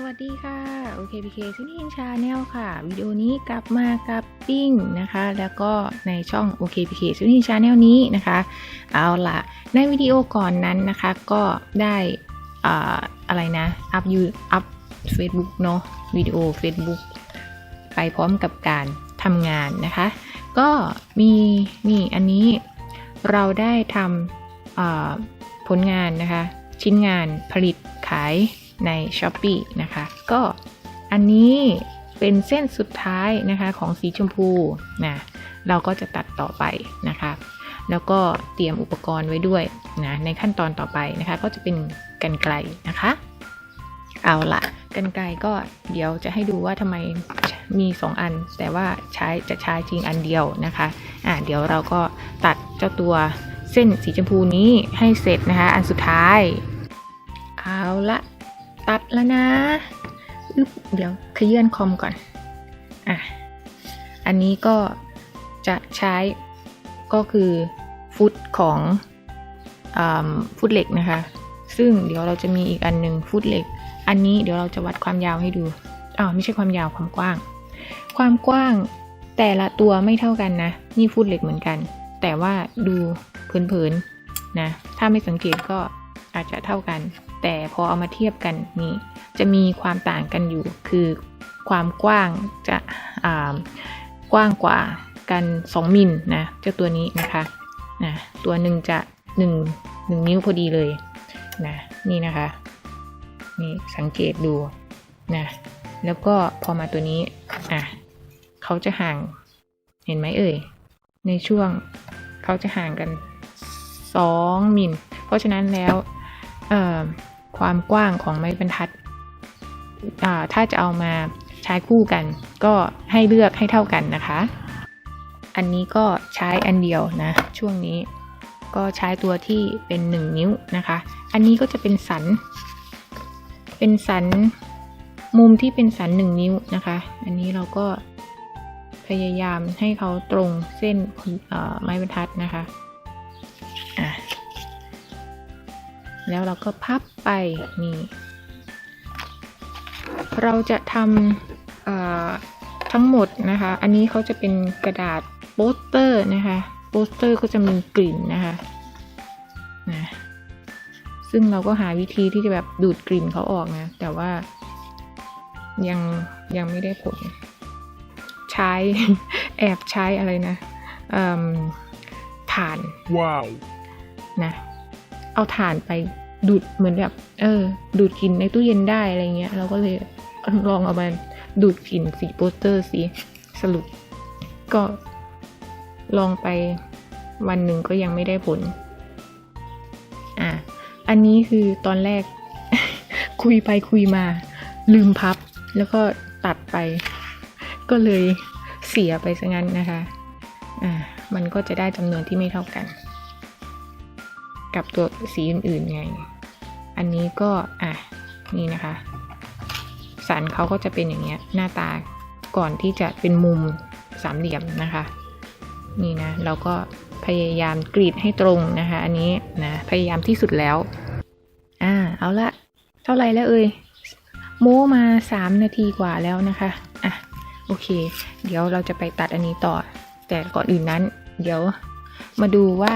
สวัสดีค่ะ โอเคพีเคซินี่ชาแนลค่ะ วิดีโอนี้กลับมากับปิ้งนะคะ แล้วก็ในช่องโอเคพีเคซินี่ชาแนลนี้นะคะ เอาละในวิดีโอก่อนนั้นนะคะก็ได้อ่าอะไรนะ อัพยูอัพ Facebook เนาะวิดีโอ Facebook ไปพร้อมกับการทำงานนะคะ ก็มีนี่อันนี้เราได้ทำผลงานนะคะ ชิ้นงานผลิตขาย ใน s h อ p e e นะคะ ก็อันนี้เป็นเส้นสุดท้ายนะคะของสีชมพูนะเราก็จะตัดต่อไปนะคะ แล้วก็เตรียมอุปกรณ์ไว้ด้วยนะในขั้นตอนต่อไปนะคะ ก็จะเป็นกันไกลนะคะ เอาละกันไกลก็เดี๋ยวจะให้ดูว่าทำไมมี 2 อัน แต่ว่าใช้จะใช้จริงอันเดียวนะคะอะเดี๋ยวเราก็ตัดเจ้าตัวเส้นสีชมพูนี้ให้เสร็จนะคะ อันสุดท้าย เอาละ ตัดแล้วนะเดี๋ยวขยื่นคอมก่อน อะ อันนี้ก็จะใช้ก็คือฟุตของอาฟุตเหล็กนะคะ ซึ่งเดี๋ยวเราจะมีอีกอันหนึ่งฟุตเหล็ก อันนี้เดี๋ยวเราจะวัดความยาวให้ดูอ้าวไม่ใช่ความยาวความกว้าง ความกว้างแต่ละตัวไม่เท่ากันนะ นี่ฟุตเหล็กเหมือนกัน แต่ว่าดูเผินๆนะ ถ้าไม่สังเกตก็ อาจจะเท่ากัน แต่พอเอามาเทียบกันนี่จะมีความต่างกันอยู่ คือความกว้างจะกว้างกว่ากัน 2 มิลนะเจ้าตัวนี้นะคะนะตัวหนึ่งจะ1 1นิ้วพอดีเลยนะนี่นะคะ นี่สังเกตดูนะแล้วก็พอมาตัวนี้อะเขาจะห่างเห็นไหมเอ่ย ในช่วงเขาจะห่างกัน 2มิลเพราะฉะนั้นแล้ว ความกว้างของไม้บรรทัด ถ้าจะเอามาใช้คู่กัน ก็ให้เลือกให้เท่ากันนะคะ อันนี้ก็ใช้อันเดียวนะ ช่วงนี้ก็ใช้ตัวที่เป็น 1 นิ้วนะคะ อันนี้ก็จะเป็นสัน เป็นสันมุมที่เป็นสัน 1 นิ้วนะคะ อันนี้เราก็พยายามให้เขาตรงเส้นไม้บรรทัดนะคะ แล้วเราก็พับไปนี่เราจะทำทั้งหมดนะคะ อันนี้เขาจะเป็นกระดาษโปสเตอร์นะคะ โปสเตอร์ก็จะมีกลิ่นนะคะนะซึ่งเราก็หาวิธีที่จะแบบดูดกลิ่นเขาออกนะ แต่ว่ายังยังไม่ได้ผล ใช้แอบใช้อะไรนะถ่าน ว้าว นะ เอาถ่านไปดูดเหมือนแบบ เออ ดูดกลิ่นในตู้เย็นได้อะไรเงี้ย เราก็เลยลองเอามาดูดกลิ่นสีโปสเตอร์สีสรุป ก็ลองไปวันหนึ่งก็ยังไม่ได้ผล อะ อันนี้คือตอนแรก คุยไปคุยมา ลืมพับ แล้วก็ตัดไป ก็เลยเสียไปซะงั้นนะคะ อ่า มันก็จะได้จำนวนที่ไม่เท่ากัน กับตัวสีอื่นๆไง อันนี้ก็อะนี่นะคะ สันเขาก็จะเป็นอย่างเงี้ยหน้าตาก่อนที่จะเป็นมุมสามเหลี่ยมนะคะ นี่นะเราก็พยายามกรีดให้ตรงนะคะ อันนี้นะพยายามที่สุดแล้ว อ่าเอาละเท่าไรแล้วเอ่ยโม้มาสามนาทีกว่าแล้วนะคะอะโอเค เดี๋ยวเราจะไปตัดอันนี้ต่อ แต่ก่อนอื่นนั้น เดี๋ยวมาดูว่า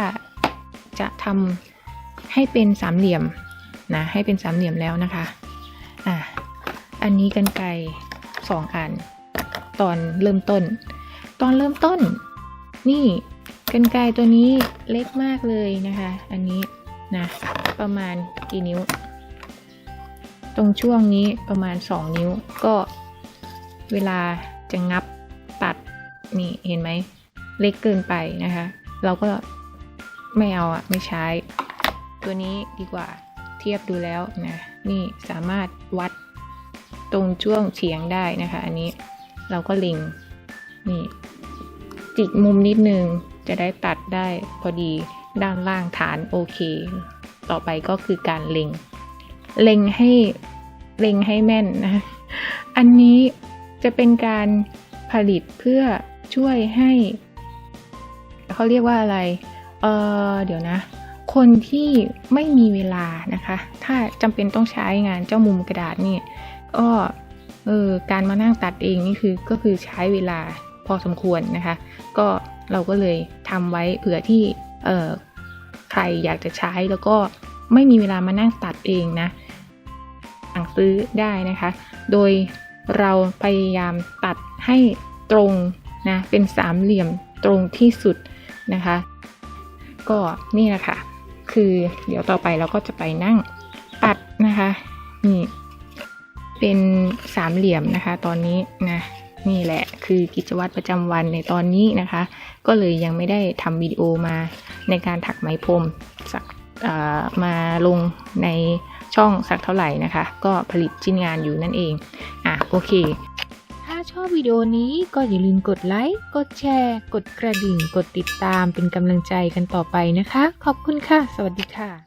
จะทำให้เป็นสามเหลี่ยมนะให้เป็นสามเหลี่ยมแล้วนะคะอะอันนี้กันไกสองอัน ตอนเริ่มต้น ตอนเริ่มต้น นี่กันไกตัวนี้เล็กมากเลยนะคะ อันนี้นะประมาณกี่นิ้ว ตรงช่วงนี้ประมาณ 2 นิ้วก็เวลาจะงับตัดนี่เห็นไหมเล็กเกินไปนะคะ เราก็ ไม่เอาอะไม่ใช้ ตัวนี้ดีกว่าเทียบดูแล้วนะนี่สามารถวัดตรงช่วงเฉียงได้นะคะ อันนี้เราก็เล็งนี่จิกมุมนิดนึงจะได้ตัดได้พอดีด้านล่างฐานโอเค ต่อไปก็คือการเล็ง เล็งให้เล็งให้แม่นนะ อันนี้จะเป็นการผลิตเพื่อช่วยให้ เขาเรียกว่าอะไร เออเดี๋ยวนะ คนที่ไม่มีเวลานะคะ ถ้าจำเป็นต้องใช้งานเจ้ามุมกระดาษนี่ก็เออการมานั่งตัดเองนี่คือก็คือใช้เวลาพอสมควรนะคะ ก็เราก็เลยทำไว้เผื่อที่เออใครอยากจะใช้แล้วก็ไม่มีเวลามานั่งตัดเองนะสั่งซื้อได้นะคะ โดยเราพยายามตัดให้ตรงนะเป็นสามเหลี่ยมตรงที่สุดนะคะ ก็นี่แหละค่ะ คือเดี๋ยวต่อไปเราก็จะไปนั่งตัดนะคะ นี่ เป็นสามเหลี่ยมนะคะ ตอนนี้นะนี่แหละคือกิจวัตรประจำวันในตอนนี้นะคะ ก็เลยยังไม่ได้ทำวิดีโอมาในการถักไหมพรมสักมาลงในช่องสักเท่าไหร่นะคะ ก็ผลิตชิ้นงานอยู่นั่นเอง อะโอเค ชอบวิดีโอนี้ก็อย่าลืมกดไลค์ กดแชร์ กดกระดิ่ง กดติดตามเป็นกำลังใจกันต่อไปนะคะ ขอบคุณค่ะ สวัสดีค่ะ